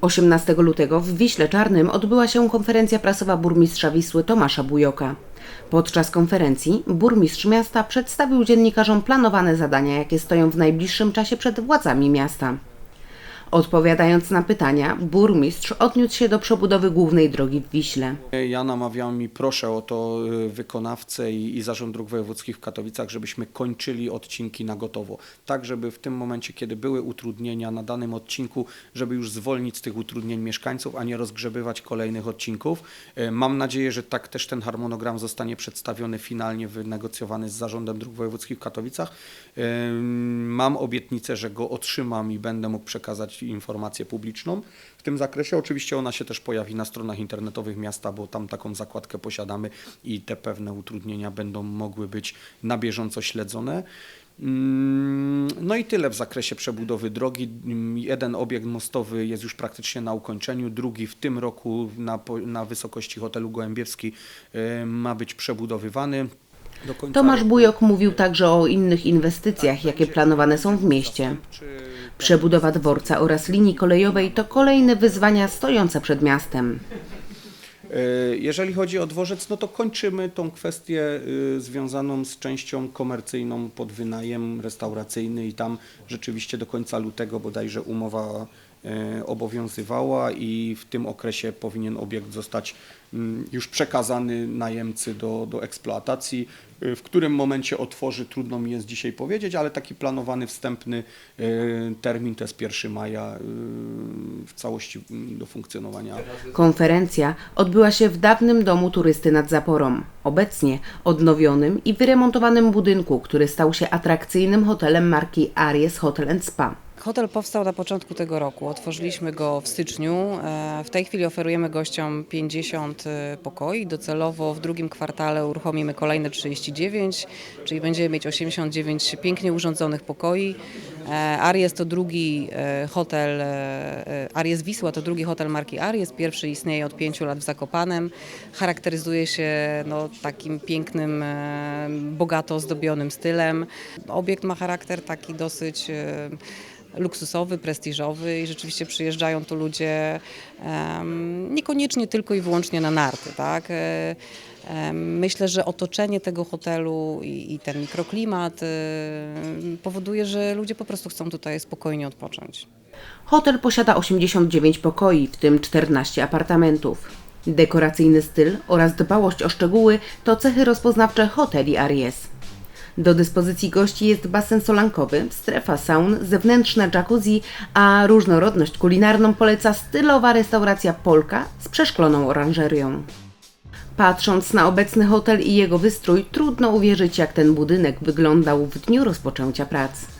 18 lutego w Wiśle Czarnym odbyła się konferencja prasowa burmistrza Wisły Tomasza Bujoka. Podczas konferencji burmistrz miasta przedstawił dziennikarzom planowane zadania, jakie stoją w najbliższym czasie przed władzami miasta. Odpowiadając na pytania, burmistrz odniósł się do przebudowy głównej drogi w Wiśle. Ja namawiam i proszę o to y, wykonawcę i, i Zarząd Dróg Wojewódzkich w Katowicach, żebyśmy kończyli odcinki na gotowo. Tak, żeby w tym momencie, kiedy były utrudnienia na danym odcinku, żeby już zwolnić z tych utrudnień mieszkańców, a nie rozgrzebywać kolejnych odcinków. Y, Mam nadzieję, że tak też ten harmonogram zostanie przedstawiony finalnie, wynegocjowany z Zarządem Dróg Wojewódzkich w Katowicach. Y, Mam obietnicę, że go otrzymam i będę mógł przekazać informację publiczną. W tym zakresie oczywiście ona się też pojawi na stronach internetowych miasta, bo tam taką zakładkę posiadamy i te pewne utrudnienia będą mogły być na bieżąco śledzone. Mm, No i tyle w zakresie przebudowy drogi. Mm, Jeden obiekt mostowy jest już praktycznie na ukończeniu, drugi w tym roku na, na wysokości hotelu Gołębiewski e, ma być przebudowywany. Tomasz. Bujok mówił także o innych inwestycjach, jakie planowane są w mieście. Przebudowa dworca oraz linii kolejowej to kolejne wyzwania stojące przed miastem. E, Jeżeli chodzi o dworzec, no to kończymy tą kwestię y, związaną z częścią komercyjną pod wynajem restauracyjny i tam rzeczywiście do końca lutego bodajże umowa e, obowiązywała i w tym okresie powinien obiekt zostać mm, już przekazany najemcy do, do eksploatacji. Y, W którym momencie otworzy, trudno mi jest dzisiaj powiedzieć, ale taki planowany wstępny y, termin to jest 1 maja w całości mm, do funkcjonowania Konferencja odbyła się w dawnym domu turysty nad Zaporą, obecnie odnowionym i wyremontowanym budynku, który stał się atrakcyjnym hotelem marki Aries Hotel Spa. Hotel powstał na początku tego roku. Otworzyliśmy go w styczniu. E, W tej chwili oferujemy gościom 50 pokoi. Docelowo w drugim kwartale uruchomimy kolejne 39, czyli będziemy mieć 89 pięknie urządzonych pokoi. E, Aries to drugi e, hotel, e, Aries Wisła to drugi hotel marki Aries. Pierwszy istnieje od 5 lat w Zakopanem. Charakteryzuje się no, takim pięknym, e, bogato ozdobionym stylem. Obiekt ma charakter taki dosyć e, luksusowy, prestiżowy i rzeczywiście przyjeżdżają tu ludzie niekoniecznie tylko i wyłącznie na narty. Tak? E, Myślę, że otoczenie tego hotelu i, i ten mikroklimat powoduje, że ludzie po prostu chcą tutaj spokojnie odpocząć. Hotel posiada 89 pokoi, w tym 14 apartamentów. Dekoracyjny styl oraz dbałość o szczegóły to cechy rozpoznawcze hoteli Aries. Do dyspozycji gości jest basen solankowy, strefa saun, zewnętrzne jacuzzi, a różnorodność kulinarną poleca stylowa restauracja Polka z przeszkloną oranżerią. Patrząc na obecny hotel i jego wystrój, trudno uwierzyć, jak ten budynek wyglądał w dniu rozpoczęcia prac.